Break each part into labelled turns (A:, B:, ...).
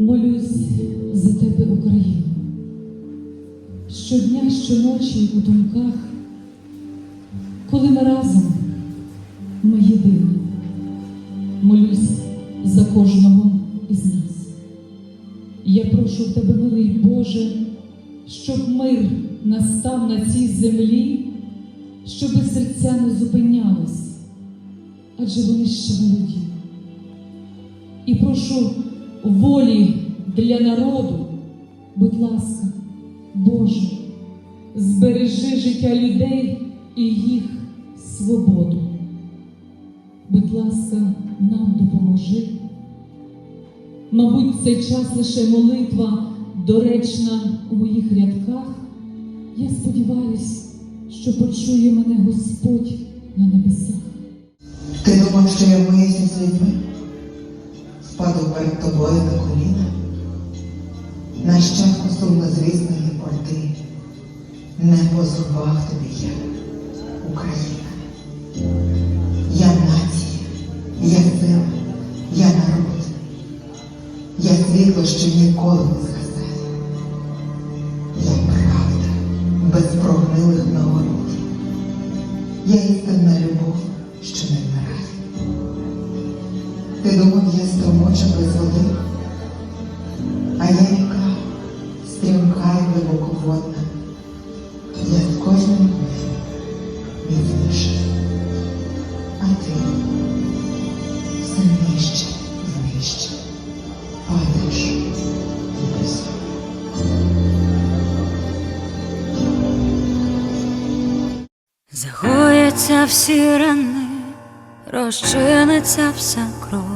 A: Молюсь за тебе, Україну. Щодня, щоночі у думках, коли ми разом, ми єдині. Молюсь за кожного із нас. Я прошу в тебе, милий Боже, щоб мир настав на цій землі, щоби серця не зупинялись, адже вони ще молоді. І прошу волі для народу, будь ласка, Боже, збережи життя людей і їх свободу. Будь ласка, нам допоможи. Мабуть, цей час лише молитва доречна у моїх рядках. Я сподіваюсь, що почує мене Господь на небесах.
B: Ти думав, що я вмиюся з людьми? Впаду перед тобою на коліна. Нащадку сумнозвісної орди. Не по тобі я, Україна. Я нація, я сила, я народ. Я світло, що ніколи не згасає. Я правда без прогнилих нагород. Я істинна любов, що не. Ти думав, я струмоча без води, а я ріка, стрімка і глибоководна. Я з кожним днем міцніше, а ти все нижче і нижче падаєш у безодню.
C: Загояться всі рани, розчиниться вся кров.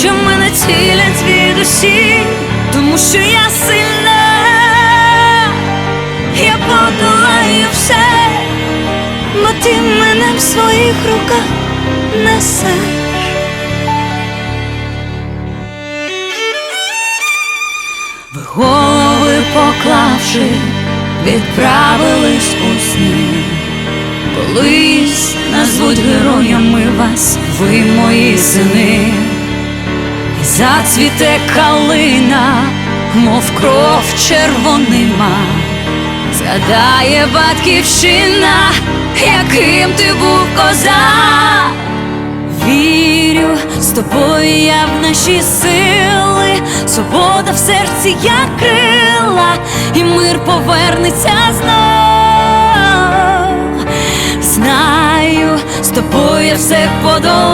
C: що мене цілять звідусіль, тому що я сильна, я подолаю все, бо ти мене в своїх руках несеш. Ви голови поклавши, відправились у сни. Колись назвуть героями вас, ви мої сини, зацвіте калина, мов кров червонима, згадає батьківщина, яким ти був козак. Вірю, з тобою я в наші сили, свобода в серці, як крила, і мир повернеться знов. Знаю, з тобою я все подолаю,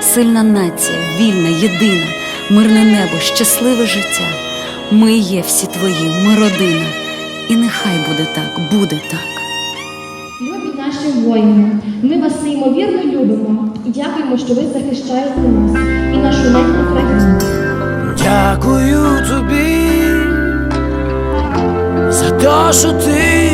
C: Сильна нація, вільна, єдина, мирне небо, щасливе життя. Ми є всі твої, ми родина. І нехай буде так, буде так.
D: Любі наші воїни, ми вас неймовірно любимо і дякуємо, що ви захищаєте нас і нашу неньку Україну.
E: Дякую тобі за те, що ти